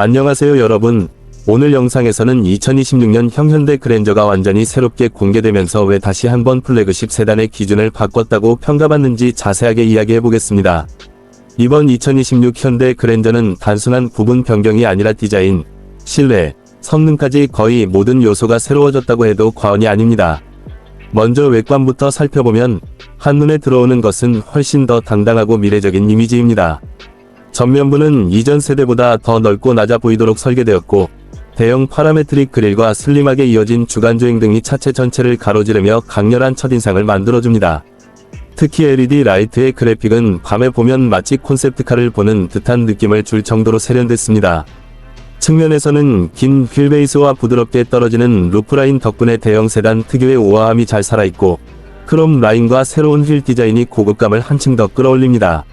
안녕하세요 여러분. 오늘 영상에서는 2026년 형현대 그랜저가 완전히 새롭게 공개되면서 왜 다시 한번 플래그십 세단의 기준을 바꿨다고 평가받는지 자세하게 이야기해 보겠습니다. 이번 2026 현대 그랜저는 단순한 부분 변경이 아니라 디자인, 실내, 성능까지 거의 모든 요소가 새로워졌다고 해도 과언이 아닙니다. 먼저 외관부터 살펴보면 한눈에 들어오는 것은 훨씬 더 당당하고 미래적인 이미지입니다. 전면부는 이전 세대보다 더 넓고 낮아 보이도록 설계되었고 대형 파라메트릭 그릴과 슬림하게 이어진 주간조행 등이 차체 전체를 가로지르며 강렬한 첫인상을 만들어줍니다. 특히 LED 라이트의 그래픽은 밤에 보면 마치 콘셉트카를 보는 듯한 느낌을 줄 정도로 세련됐습니다. 측면에서는 긴 휠베이스와 부드럽게 떨어지는 루프라인 덕분에 대형 세단 특유의 우아함이 잘 살아있고 크롬 라인과 새로운 휠 디자인이 고급감을 한층 더 끌어올립니다.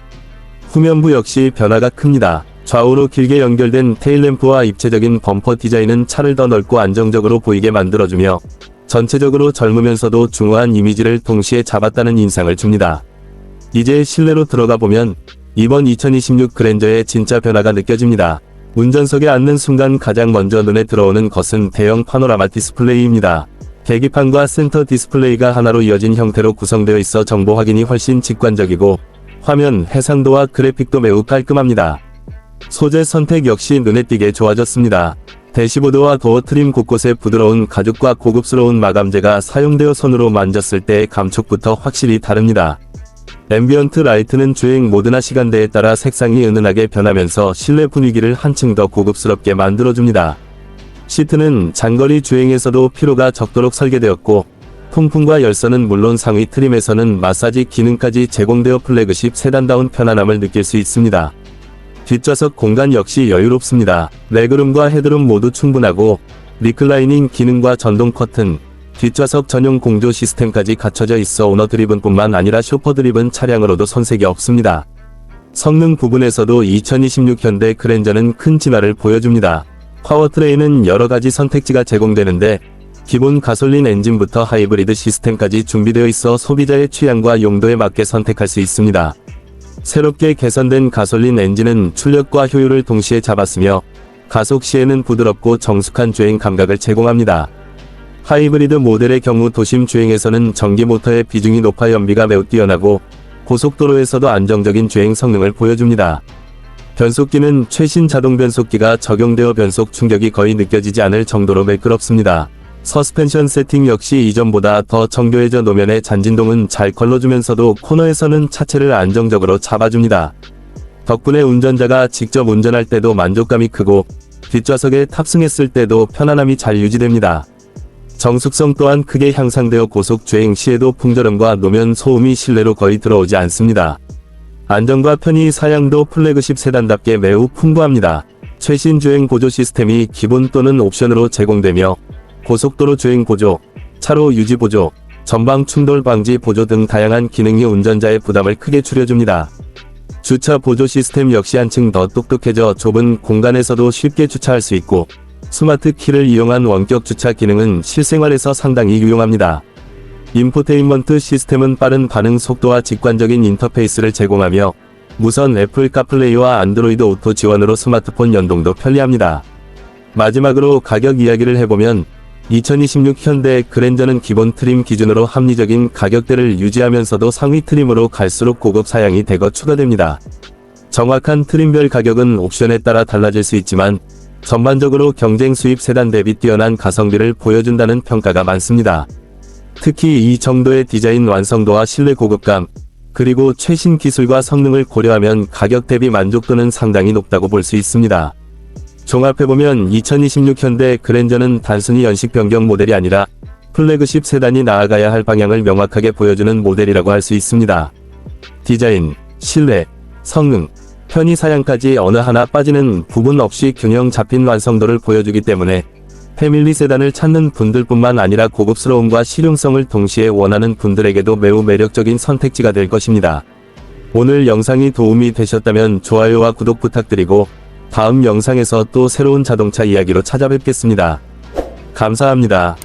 후면부 역시 변화가 큽니다. 좌우로 길게 연결된 테일램프와 입체적인 범퍼 디자인은 차를 더 넓고 안정적으로 보이게 만들어주며 전체적으로 젊으면서도 중후한 이미지를 동시에 잡았다는 인상을 줍니다. 이제 실내로 들어가 보면 이번 2026 그랜저의 진짜 변화가 느껴집니다. 운전석에 앉는 순간 가장 먼저 눈에 들어오는 것은 대형 파노라마 디스플레이입니다. 계기판과 센터 디스플레이가 하나로 이어진 형태로 구성되어 있어 정보 확인이 훨씬 직관적이고 화면 해상도와 그래픽도 매우 깔끔합니다. 소재 선택 역시 눈에 띄게 좋아졌습니다. 대시보드와 도어 트림 곳곳에 부드러운 가죽과 고급스러운 마감재가 사용되어 손으로 만졌을 때의 감촉부터 확실히 다릅니다. 앰비언트 라이트는 주행 모드나 시간대에 따라 색상이 은은하게 변하면서 실내 분위기를 한층 더 고급스럽게 만들어줍니다. 시트는 장거리 주행에서도 피로가 적도록 설계되었고 통풍과 열선은 물론 상위 트림에서는 마사지 기능까지 제공되어 플래그십 세단다운 편안함을 느낄 수 있습니다. 뒷좌석 공간 역시 여유롭습니다. 레그룸과 헤드룸 모두 충분하고 리클라이닝 기능과 전동 커튼, 뒷좌석 전용 공조 시스템까지 갖춰져 있어 오너 드리븐뿐만 아니라 쇼퍼 드리븐 차량으로도 손색이 없습니다. 성능 부분에서도 2026 현대 그랜저는 큰 진화를 보여줍니다. 파워트레인은 여러가지 선택지가 제공되는데 기본 가솔린 엔진부터 하이브리드 시스템까지 준비되어 있어 소비자의 취향과 용도에 맞게 선택할 수 있습니다. 새롭게 개선된 가솔린 엔진은 출력과 효율을 동시에 잡았으며 가속 시에는 부드럽고 정숙한 주행 감각을 제공합니다. 하이브리드 모델의 경우 도심 주행에서는 전기 모터의 비중이 높아 연비가 매우 뛰어나고 고속도로에서도 안정적인 주행 성능을 보여줍니다. 변속기는 최신 자동 변속기가 적용되어 변속 충격이 거의 느껴지지 않을 정도로 매끄럽습니다. 서스펜션 세팅 역시 이전보다 더 정교해져 노면의 잔진동은 잘 걸러주면서도 코너에서는 차체를 안정적으로 잡아줍니다. 덕분에 운전자가 직접 운전할 때도 만족감이 크고 뒷좌석에 탑승했을 때도 편안함이 잘 유지됩니다. 정숙성 또한 크게 향상되어 고속 주행 시에도 풍절음과 노면 소음이 실내로 거의 들어오지 않습니다. 안정과 편의 사양도 플래그십 세단답게 매우 풍부합니다. 최신 주행 보조 시스템이 기본 또는 옵션으로 제공되며 고속도로 주행 보조, 차로 유지 보조, 전방 충돌 방지 보조 등 다양한 기능이 운전자의 부담을 크게 줄여줍니다. 주차 보조 시스템 역시 한층 더 똑똑해져 좁은 공간에서도 쉽게 주차할 수 있고 스마트 키를 이용한 원격 주차 기능은 실생활에서 상당히 유용합니다. 인포테인먼트 시스템은 빠른 반응 속도와 직관적인 인터페이스를 제공하며 무선 애플 카플레이와 안드로이드 오토 지원으로 스마트폰 연동도 편리합니다. 마지막으로 가격 이야기를 해보면 2026 현대 그랜저는 기본 트림 기준으로 합리적인 가격대를 유지하면서도 상위 트림으로 갈수록 고급 사양이 대거 추가됩니다. 정확한 트림별 가격은 옵션에 따라 달라질 수 있지만 전반적으로 경쟁 수입 세단 대비 뛰어난 가성비를 보여준다는 평가가 많습니다. 특히 이 정도의 디자인 완성도와 실내 고급감, 그리고 최신 기술과 성능을 고려하면 가격 대비 만족도는 상당히 높다고 볼 수 있습니다. 종합해보면 2026 현대 그랜저는 단순히 연식 변경 모델이 아니라 플래그십 세단이 나아가야 할 방향을 명확하게 보여주는 모델이라고 할 수 있습니다. 디자인, 실내, 성능, 편의 사양까지 어느 하나 빠지는 부분 없이 균형 잡힌 완성도를 보여주기 때문에 패밀리 세단을 찾는 분들뿐만 아니라 고급스러움과 실용성을 동시에 원하는 분들에게도 매우 매력적인 선택지가 될 것입니다. 오늘 영상이 도움이 되셨다면 좋아요와 구독 부탁드리고 다음 영상에서 또 새로운 자동차 이야기로 찾아뵙겠습니다. 감사합니다.